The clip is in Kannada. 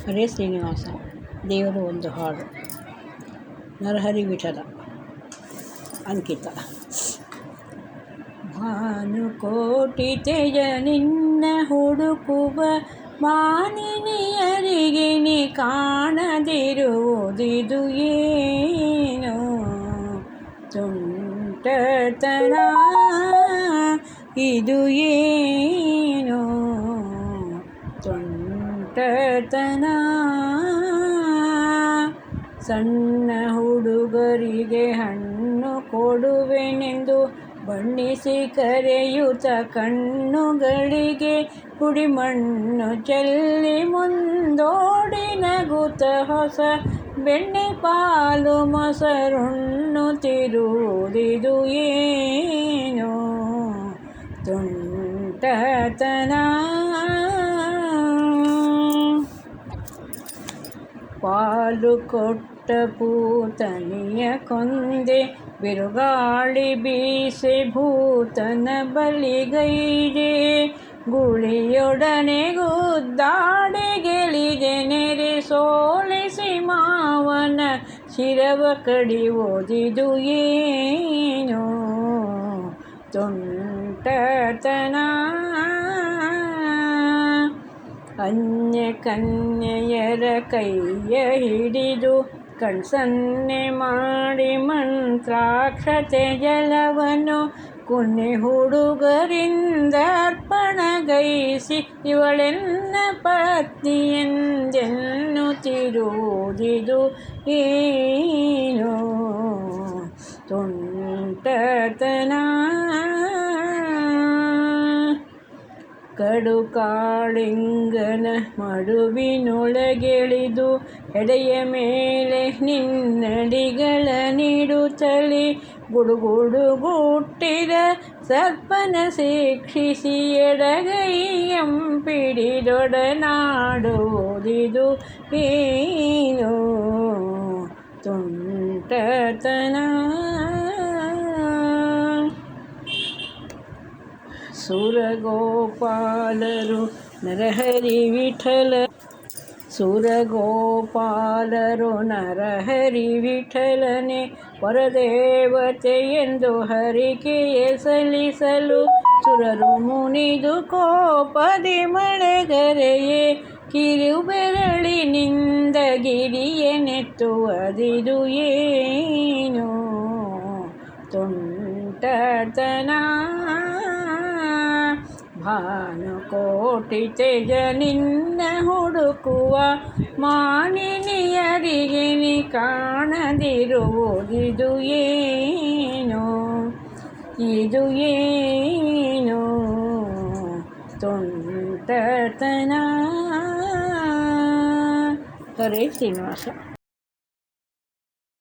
ಹರೇ ಶ್ರೀನಿವಾಸ ದೇವರು ಒಂದು ಹಾಡು ನರಹರಿ ವಿಠಲ ಅಂಕಿತ ಭಾನುಕೋಟಿ ತೆಯ ನಿನ್ನ ಹುಡುಕುವ ಮಾನಿನಿಯರಿಗೆ ನೀ ಕಾಣದಿರುವುದಿದು ಏನು ತುಂಟತನ ಇದು ಏನು ಸಣ್ಣ ಹುಡುಗರಿಗೆ ಹಣ್ಣು ಕೊಡುವೆನೆಂದು ಬಣ್ಣಿಸಿ ಕರೆಯುತ್ತ ಕಣ್ಣುಗಳಿಗೆ ಪುಡಿಮಣ್ಣು ಚೆಲ್ಲಿ ಮುಂದೋಡಿ ನಗುತ್ತ ಹೊಸ ಬೆಣ್ಣೆ ಪಾಲು ತಿರುವುದಿದು ಏನು? ತುಂಟತನ ಪಾಲು ಕೊಟ್ಟ ಪೂತನಿಯ ಕೊಂದೆ, ಬಿರುಗಾಳಿ ಬೀಸೆ ಭೂತನ ಬಲಿಗೈದೆ. ಗುಳಿಯೊಡನೆ ಗುದ್ದಾಡಿ ಗೆಳಿದೆ ನೆರೆ ಸೋಲಿಸಿ ಮಾವನ ಶಿರವ ಕಡಿ ಓದಿದು ಏನು? ತುಂಟತನ ಕನ್ಯೆಯರ ಕೈಯ ಹಿಡಿದು ಕಣ್ಸನ್ನೆ ಮಾಡಿ ಮಂತ್ರಾಕ್ಷತೆ ಜಲವನ್ನು ಕುನ್ನೆ ಹುಡುಗರಿಂದ ಅರ್ಪಣಗೈಸಿ ಇವಳೆನ್ನ ತಿರುವುದಿದು ಏನು ತುಂಟತನ ಕಡು ಕಾಳಿಂಗನ ಮಡುವಿನೊಳಗೆಳಿದು ಎಡೆಯ ಮೇಲೆ ನಿನ್ನಡಿಗಳ ನೀಡುತ್ತಲಿ ಗುಡುಗುಡು ಗುಟ್ಟಿದ ಸರ್ಪನ ಶಿಕ್ಷಿಸಿ ಎಡಗೈಯಂಪಿಡಿದೊಡನಾಡುವುದಿದು ಏನು ತುಂಟತನ. ಸುರಗೋಪಾಲರು ನರಹರಿ ವಿಠಲ ಸುರಗೋಪಾಲರು ನರಹರಿ ವಿಠಲನೆ ಪರದೇವತೆ ಎಂದು ಹರಿಕೆಯೇ ಸಲ್ಲಿಸಲು ಸುರರು ಮುನಿದು ಕೋಪದಿ ಮಳೆಗರೆಯೇ ಕಿರುಬೆರಳಿನಿಂದ ಗಿರಿಯನೆತ್ತುವದಿದು ಏನು? ತುಂಟತನ ಭಾನುಕೋಟಿ ತೆಜ ನಿನ್ನ ಹುಡುಕುವ ಮಾನಿನಿಯರಿಗೆ ನೀ ಕಾಣದಿರುವುದಿದು ಏನು ಇದು ಏನು ತುಂಟತನ ಹರೇ ಶ್ರೀನಿವಾಸ